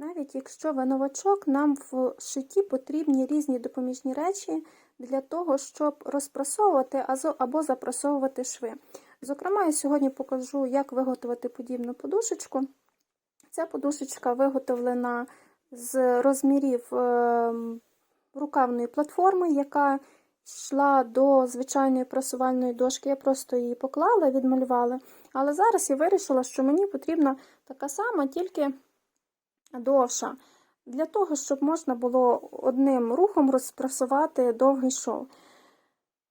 Навіть якщо ви новачок, нам в шитті потрібні різні допоміжні речі для того, щоб розпрасовувати або запрасовувати шви. Зокрема, я сьогодні покажу, як виготовити подібну подушечку. Ця подушечка виготовлена з розмірів ем, рукавної платформи, яка йшла до звичайної прасувальної дошки. Я просто її поклала, відмалювала. Але зараз я вирішила, що мені потрібна така сама, тільки довша. Для того, щоб можна було одним рухом розпрасувати довгий шов.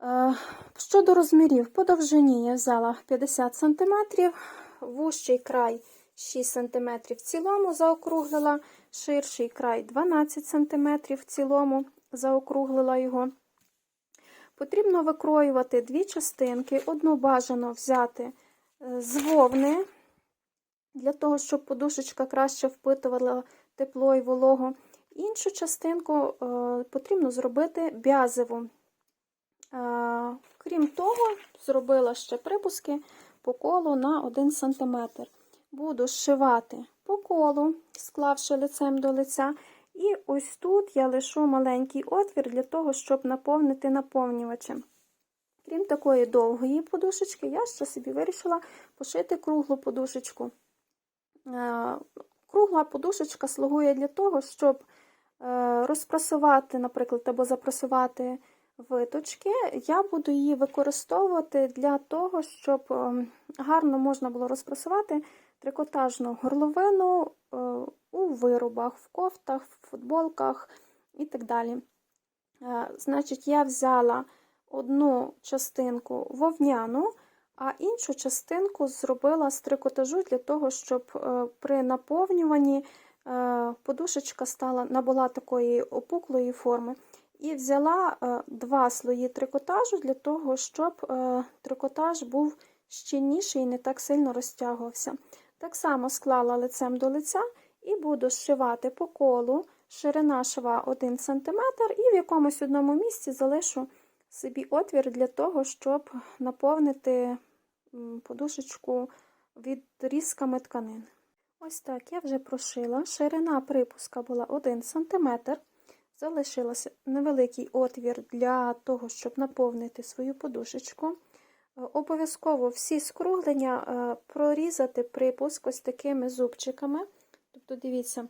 Е, Щодо розмірів, по довжині я взяла 50 см, вущий край 6 см в цілому заокруглила, ширший край 12 см в цілому заокруглила його. Потрібно викроювати дві частинки, одну бажано взяти е, з вовни, для того, щоб подушечка краще впитувала тепло і вологу. Іншу частинку е, потрібно зробити бязеву. Е, Крім того, зробила ще припуски по колу на 1 см. Буду зшивати по колу, склавши лицем до лиця. І ось тут я лишу маленький отвір для того, щоб наповнити наповнювачем. Крім такої довгої подушечки, я ще собі вирішила пошити круглу подушечку. Е, Кругла подушечка слугує для того, щоб е, розпрасувати, наприклад, або запрасувати виточки. Я буду її використовувати для того, щоб ем, гарно можна було розпрасувати трикотажну горловину е, у виробах, в кофтах, в футболках і так далі. Е, Значить, я взяла одну частинку вовняну, а іншу частинку зробила з трикотажу для того, щоб е, при наповнюванні е, подушечка стала, набула такої опуклої форми. І взяла е, два слої трикотажу для того, щоб трикотаж був щільніший і не так сильно розтягувався. Так само склала лицем до лиця і буду зшивати по колу, ширина шва 1 см, і в якомусь одному місці залишу собі отвір для того, щоб наповнити подушечку відрізками тканин. Ось так я вже прошила. Ширина припуска була 1 см. Залишилося невеликий отвір для того, щоб наповнити свою подушечку. Е, Обов'язково всі скруглення е, прорізати припуск ось такими зубчиками. Тобто, дивіться,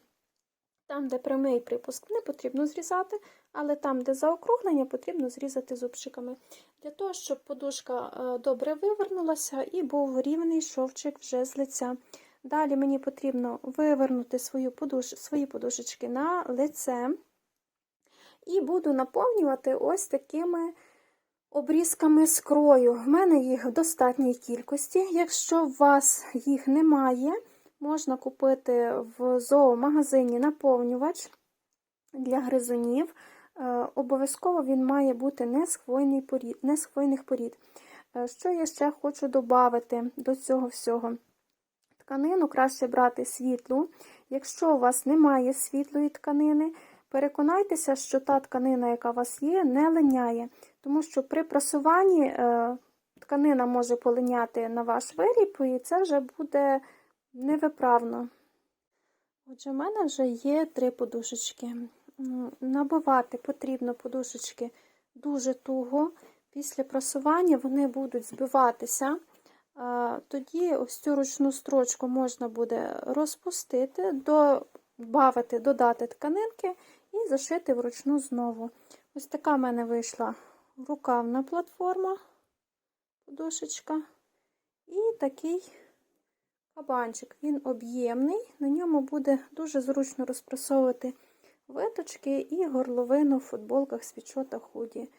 там, де прямий припуск, не потрібно зрізати, але там, де заокруглення, потрібно зрізати зубчиками. Для того, щоб подушка е, добре вивернулася і був рівний шовчик вже з лиця. Далі мені потрібно вивернути свою подуш... свої подушечки на лице. І буду наповнювати ось такими обрізками з крою. В мене їх в достатній кількості. Якщо у вас їх немає, можна купити в зоомагазині наповнювач для гризунів. Е, Обов'язково він має бути не з, хвойних порід. Е, Що я ще хочу додати до цього всього? Тканину краще брати світлу. Якщо у вас немає світлої тканини, переконайтеся, що та тканина, яка у вас є, не линяє. Тому що при прасуванні е, тканина може полиняти на ваш виріб, і це вже буде невиправно. Отже, в мене вже є три подушечки. Набивати потрібно подушечки дуже туго. Після прасування вони будуть збиватися. Тоді ось цю ручну строчку можна буде розпустити, добавити, додати тканинки і зашити вручну знову. Ось така в мене вийшла рукавна платформа, подушечка. І такий кабанчик. Він об'ємний, на ньому буде дуже зручно розпресовувати виточки і горловину в футболках, світшотах, худі.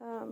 Е,